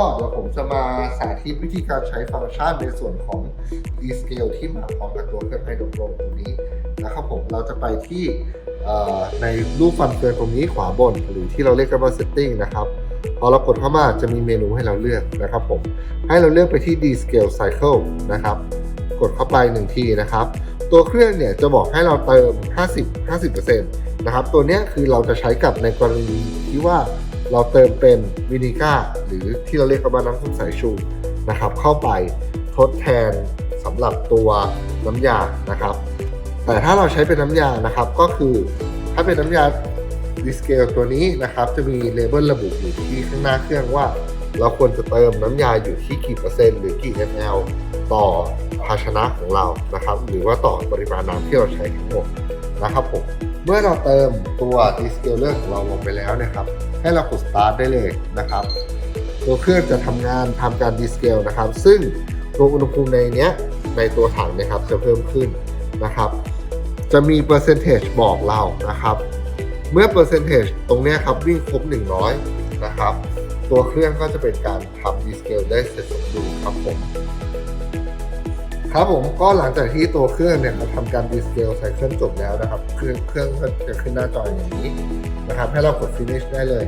็เดี๋ยวผมจะมาสาธิตวิธีการใช้ฟังก์ชันในส่วนของ D-Scale ที่มาพร้อมกับตัวเครื่องไฮโดรโปรตัวนี้นะครับผมเราจะไปที่ในรูปฟันเฟืองตรงนี้ขวาบน หรือที่เราเรียกกันว่า setting นะครับพอเรากดเข้ามาจะมีเมนูให้เราเลือกนะครับผมให้เราเลือกไปที่ D-Scale Cycle นะครับกดเข้าไปหนึ่งทีนะครับ ตัวเครื่องเนี่ยจะบอกให้เราเติม 50 50%นะครับตัวนี้คือเราจะใช้กับในกรณีที่ว่า เราเติมเป็นวินิก้าหรือที่เราเรียกกันว่าน้ำส้มสายชูนะครับ เข้าไปทดแทนสำหรับตัวน้ำยานะครับ แต่ถ้าเราใช้เป็นน้ำยานะครับก็คือถ้าเป็นน้ำยาดิสเกลตัวนี้นะครับจะมีเลเบลระบุอยู่ที่ข้างหน้าเครื่องว่า เราควรจะเติมน้ำยาอยู่ที่กี่เปอร์เซ็นต์หรือกี่ ml ต่อภาชนะของเรานะครับ หรือว่าต่อปริมาณน้ำที่เราใช้ทั้งหมดนะครับผมเมื่อเราเติมตัว Descaler ของเราลงไปแล้วนะครับ ให้เรากด start ได้เลยนะครับ ตัวเครื่องจะทำงานทำการ descale นะครับ ซึ่งตัวอุณหภูมิในเนี้ยในตัวถังนะครับจะเพิ่มขึ้นนะครับ จะมีเปอร์เซนเทจบอกเรานะครับ เมื่อเปอร์เซนเทจตรงนี้ครับวิ่งครบ 100 นะครับ ตัวเครื่องก็จะเป็นการทำ descale ได้เสร็จสมบูรณ์ครับผมครับผมก็หลังจากที่ตัวเครื่องเนี่ยเขาทำการ descale ใส่เครื่องจบแล้วนะครับ เครื่องเครื่องก็จะขึ้นหน้าจออย่างนี้ นะครับให้เรากด finish ได้เลย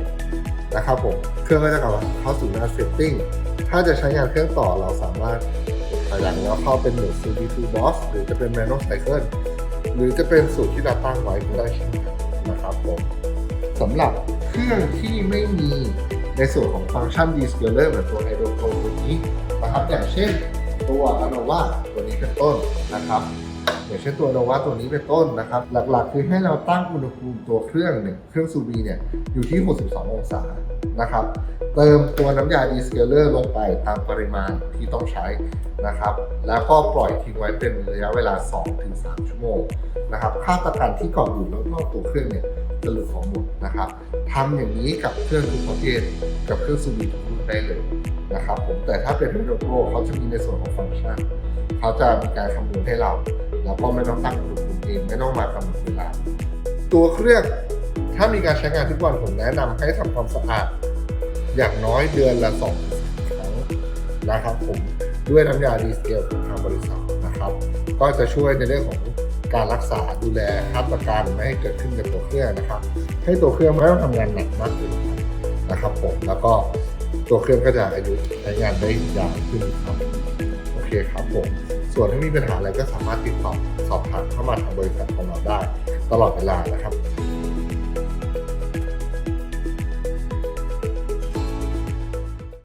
นะครับผมเครื่องก็จะกลับเข้าสู่หน้า setting ถ้าจะใช้งานเครื่องต่อเราสามารถถอยหลังแล้วเข้าเป็นโหมด CD2 Boss หรือจะเป็น manual cycle หรือจะเป็นสูตรที่เราตั้งไว้ก็ได้เช่นกันนะครับผมสำหรับเครื่องที่ไม่มีในส่วนของฟังก์ชัน descaler เหมือนตัว Hydro Pro ตัวนี้นะครับอย่างเช่นตัว Nova ตัวนี้เป็นต้นนะครับ อย่างเช่นตัว Nova ตัวนี้เป็นต้นนะครับ หลักๆ คือให้เราตั้งอุณหภูมิตัวเครื่องเนี่ยเครื่องซูบีเนี่ยอยู่ที่ 62 องศานะครับ เติมตัวน้ำยา descaler ลงไปตามปริมาณที่ต้องใช้นะครับ แล้วก็ปล่อยทิ้งไว้เป็นระยะเวลา 2-3 ชั่วโมงนะครับ ค่าตะกันที่เกาะอยู่รอบๆตัวเครื่องเนี่ยจะหลุดของหมดนะครับทำอย่างนี้กับเครื่องทุกประเภทกับเครื่องซูบีทุกรุ่นได้เลยนะครับผมแต่ถ้าเป็น Hydro Pro เขาจะมีในส่วนของฟังก์ชันเขาจะมีการคำนวณให้เรา แล้วก็ไม่ต้องตั้งอุณหภูมิเองไม่ต้องมากำหนดเวลา ตัวเครื่องถ้ามีการใช้งานทุกวันผมแนะนำให้ทำความสะอาด อย่างน้อยเดือนละสองครั้งนะครับผมด้วยน้ำยาดีสเกลของทางบริษัทนะครับ ก็จะช่วยในเรื่องของการรักษาดูแลครับประกันไม่ให้เกิดขึ้นกับตัวเครื่องนะครับ ให้ตัวเครื่องไม่ต้องทำงานหนักมากเกินไปนะครับผมแล้วก็ตัวเครื่องก็จะอายุใช้งานได้ยาวขึ้นครับโอเคครับผม ส่วนถ้ามีปัญหาอะไรก็สามารถติดต่อสอบถามเข้ามาทางบริษัทของเราได้ ตลอดเวลานะครับ